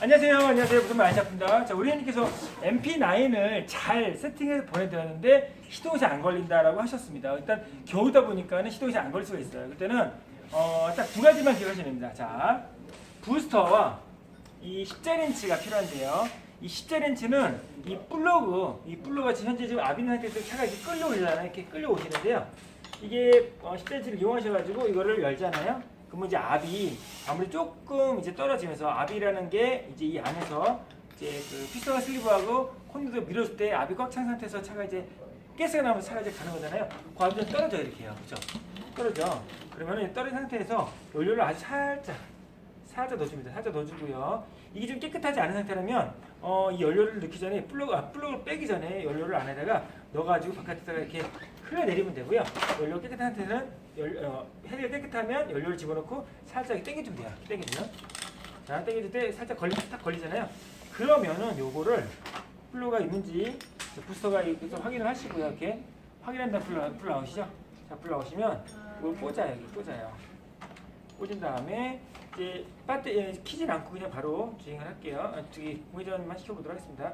안녕하세요. 안녕하세요. 무슨 말이샵입니다. 자, 우리 형님께서 MP9을 잘 세팅해서 보내드렸는데 시동이 안 걸린다라고 하셨습니다. 일단 겨우다 보니까는 시동이 안 걸릴 수가 있어요. 그때는 어, 딱 두 가지만 기억하시면 됩니다. 자, 부스터와 이 10자렌치가 필요한데요. 이 10자렌치는 이 플러그, 이 플러그가 지금 현재 지금 압 있는 상태에서 차가 이렇게 끌려오잖아요. 이렇게 끌려오시는데요. 이게 어, 10자렌치를 이용하셔가지고 이거를 열잖아요. 그러면 이제 압이 아무리 조금 이제 떨어지면서 압이라는 게 이제 이 안에서 이제 그 피스톤 슬리브하고 콘도 밀어줄 때 압이 꽉 찬 상태에서 차가 이제 가스가 나면서 차가 이제 가는 거잖아요. 그 압이 좀 떨어져요 이렇게요, 그렇죠? 떨어져. 그러면은 떨어진 상태에서 연료를 아주 살짝 살짝 넣어줍니다. 살짝 넣어주고요. 이게 좀 깨끗하지 않은 상태라면 어, 이 연료를 넣기 전에 플러그 아, 플러그를 빼기 전에 연료를 안에다가 넣어가지고 바깥에다가 이렇게 흘려내리면 되고요. 연료 깨끗한 상태는 연, 어, 헤리가 깨끗하면 연료를 집어넣고 살짝 당겨주면 돼요. 당겨주면 자 당겨줄 때 살짝 걸리 딱 걸리잖아요. 그러면은 요거를 플러그가 있는지 부스터가 있는지 확인을 하시고요. 이렇게 확인한 다음 불, 불 나오시죠? 자, 불 나오시면 이걸 꽂아요. 여기 꽂아요. 꽂은 다음에 이제 배터리 키진 않고 그냥 바로 주행을 할게요. 아, 저기 공회전만 시켜보도록 하겠습니다.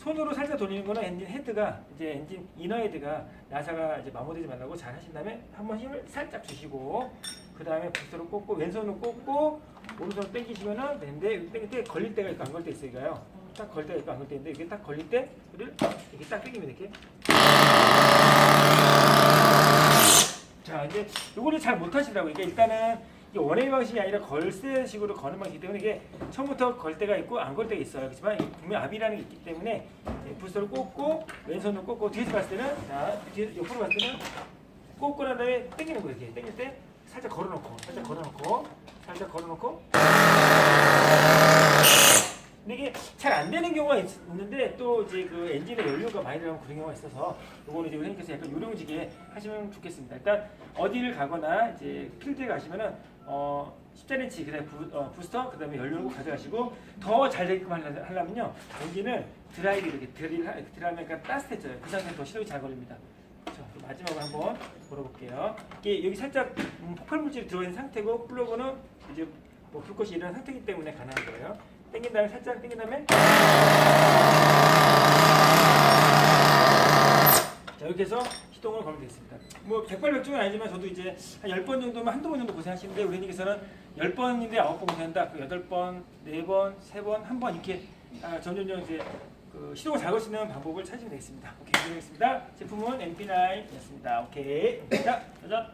손으로 살짝 돌리는 거는 엔진 헤드가 이제 엔진 이너 헤드가 나사가 이제 마모되지 말라고 잘 하신 다음에 한번 힘을 살짝 주시고 그 다음에 부스로 꽂고 왼손으로 꽂고 오른손으로 당기시면은 되는데 당길 때 걸릴 때가 있고 안 걸릴 때. 이거요. 딱 걸릴 때가 있고 안 걸릴 때 있는데 이게 딱 걸릴 때 이를 이렇게 딱 당기면 이렇게 자 이제 요거를 잘 못하시더라고요. 이게 일단은 이게 원웨이 방식이 아니라 걸쇠식으로 거는 방식이기 때문에 이게 처음부터 걸 때가 있고 안 걸 때가 있어요. 그렇지만 분명 압이라는 게 있기 때문에 부스를 꽂고 왼손으로 꽂고 뒤에서 봤을 때는 자 뒤에 옆으로 봤을 때는 꽂고 난 다음에 당기는 거예요. 이렇게 당길 때 살짝 걸어놓고 살짝 걸어놓고 살짝 걸어놓고 근데 이게 잘 안 되는 경우가 있, 는데 또 이제 그 엔진에 연료가 많이 들어가면 그런 경우가 있어서 요거는 이제 선생님께서 약간 요령지게 하시면 좋겠습니다. 일단 어디를 가거나 이제 필드에 가시면은 어 10자리치 그다음에 부, 어, 부스터 그다음에 연료를 꼭 가져가시고 더 잘 되게끔 하려- 하려면요 엔진을 드라이기 이렇게 드릴 하- 드라이면 약간 따뜻해져요. 그 상태는 더 시동이 잘 걸립니다. 그럼 마지막으로 한번 물어볼게요. 이게 여기 살짝 음, 폭발 물질이 들어있는 상태고 플러그는 이제 뭐 불꽃이 일어난 상태이기 때문에 가능한 거예요. 당긴 다음에 살짝 당긴 다음에 자 이렇게 해서 시동을 걸면 되겠습니다. 뭐 백발백중은 아니지만 저도 이제 한 10번 정도면 한두 번 정도 고생하시는데 우리 님께서는 10번인데 9번 고생한다. 그 8번, 4번, 3번, 1번 이렇게 아, 점점점 이제 그 시동을 잘 걸 수 있는 방법을 찾으면 되겠습니다. 오케이, 이상했습니다. 제품은 MP9이었습니다. 오케이. 자, 짜잔.